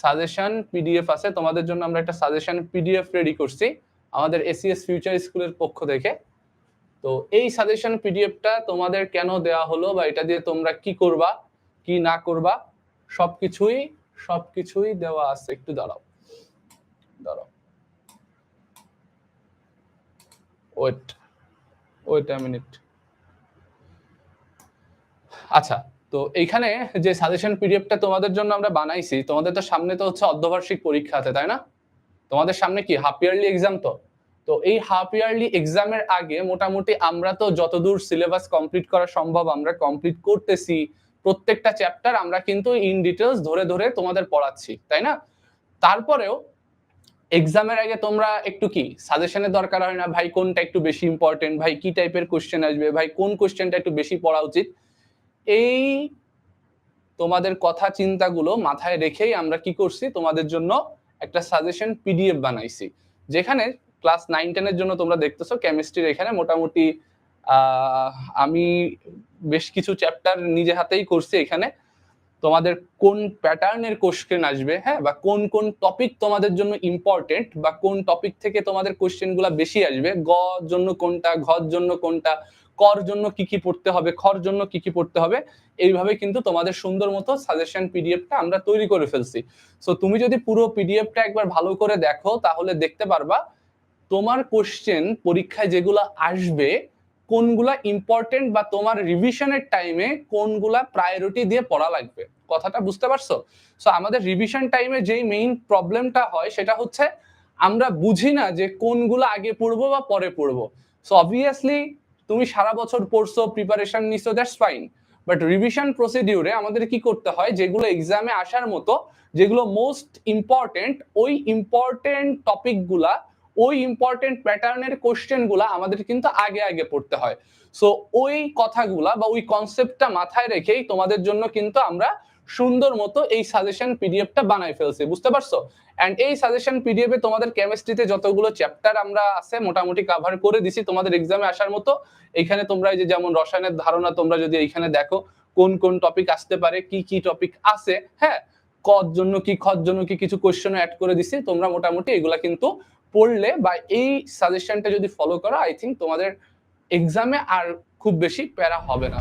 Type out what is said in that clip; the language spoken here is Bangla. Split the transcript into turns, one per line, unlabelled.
সাজেশন পিডিএফ আছে, তোমাদের জন্য আমরা একটা সাজেশন পিডিএফ রেডি করছি আমাদের এসিএস ফিউচার স্কুলের পক্ষ থেকে। তো এই সাজেশন পিডিএফটা তোমাদের কেন দেওয়া হলো বা এটা দিয়ে তোমরা কি করবা, কি না করবা, সবকিছুই সবকিছুই দেওয়া আছে। একটু দাঁড়াও দাঁড়াও। ওয়েট ওয়েট আ মিনিট আচ্ছা তো এইখানে যে সাজেশন পিডিএফটা তোমাদের জন্য আমরা বানাইছি, তোমাদের তো সামনে তো হচ্ছে অর্ধবার্ষিক পরীক্ষা আছে, তাই না? তোমাদের সামনে কি হাফ ইয়ারলি এক্সাম তো? তো এই হাফ ইয়ারলি এক্সামের আগে মোটামুটি আমরা তো যতদূর সিলেবাস কমপ্লিট করা সম্ভব আমরা কমপ্লিট করতেছি, প্রত্যেকটা চ্যাপ্টার আমরা কিন্তু ইন ডিটেলস ধরে ধরে তোমাদের পড়াচ্ছি, তাই না? তারপরেও এক্সামের আগে তোমরা একটু কি সাজেশনের দরকার হয় না, ভাই কোনটা একটু বেশি ইম্পর্টেন্ট ভাই কি টাইপের কোশ্চেন আসবে, ভাই কোন কোশ্চেনটা একটু বেশি পড়া উচিত? এই তোমাদের কথা চিন্তাগুলো মাথায় রেখেই আমরা কি করছি? তোমাদের জন্য একটা সাজেশন পিডিএফ বানাইছি। যেখানে ক্লাস নাইন টেনের জন্য তোমরা দেখতেছো কেমিস্ট্রির এখানে মোটামুটি আমি বেশ কিছু চ্যাপ্টার নিজে হাতেই করছি এখানে। তোমাদের কোন প্যাটার্নের কোশ্চেন আসবে হ্যাঁ? বা কোন কোন টপিক তোমাদের জন্য ইম্পর্টেন্ট বা কোন টপিক থেকে তোমাদের কোশ্চেনগুলা বেশি আসবে? গ জন্য কোনটা, ঘর জন্য কোনটা? কর জন্য কি কি পড়তে হবে খর জন্য কি কি পড়তে হবে, এইভাবে কিন্তু তোমাদের সুন্দর মতো সাজেশন পিডিএফটা আমরা তৈরি করে ফেলছি। সো তুমি যদি পুরো পিডিএফটা একবার ভালো করে দেখো, তাহলে দেখতে পারবা তোমার কোশ্চেন পরীক্ষায় যেগুলো আসবে, কোনগুলা ইম্পর্টেন্ট বা তোমার রিভিশনের টাইমে কোনগুলা প্রায়োরিটি দিয়ে পড়া লাগবে। কথাটা বুঝতে পারছ? সো আমাদের রিভিশন টাইমে যেই মেইন প্রবলেমটা হয়, সেটা হচ্ছে আমরা বুঝি না যে কোনগুলা আগে পড়ব বা পরে পড়ব। সো অবভিয়াসলি তুমি সারা বছর পড়ছো প্রিপারেশন নিছো দ্যাটস ফাইন বাট রিভিশন প্রসিডিউরে আমাদের কি করতে হয়? যেগুলো এক্সামে আসার মতো, যেগুলো মোস্ট ইম্পর্টেন্ট ওই ইম্পর্টেন্ট টপিকগুলা ওই ইম্পর্টেন্ট প্যাটার্নের কোশ্চেনগুলা আমাদের কিন্তু আগে আগে পড়তে হয়। সো ওই কথাগুলা বা ওই কনসেপ্টটা মাথায় রেখেই তোমাদের জন্য কিন্তু আমরা সুন্দর মতো এই সাজেশন পিডিএফটা বানাই ফেলছি, বুঝতে পারছ? এন্ড এই সাজেশন পিডিএফ তোমাদের কেমিস্ট্রিতে যতগুলো চ্যাপ্টার আমরা আছে, মোটামুটি কাভার করে দিছি তোমাদের এক্সামে আসার মতো। এখানে তোমরা এই যে যেমন রসায়নের ধারণা তোমরা যদি এইখানে দেখো, কোন কোন টপিক আসতে পারে, কি কি টপিক আছে হ্যাঁ? কর জন্য কি খর জন্য কি কিছু কোশ্চেন অ্যাড করে দিছি, তোমরা মোটামুটি এগুলা কিন্তু পড়লে বা এই সাজেশনটা যদি ফলো করো আই থিঙ্ক তোমাদের এক্সামে আর খুব বেশি প্যারা হবে না।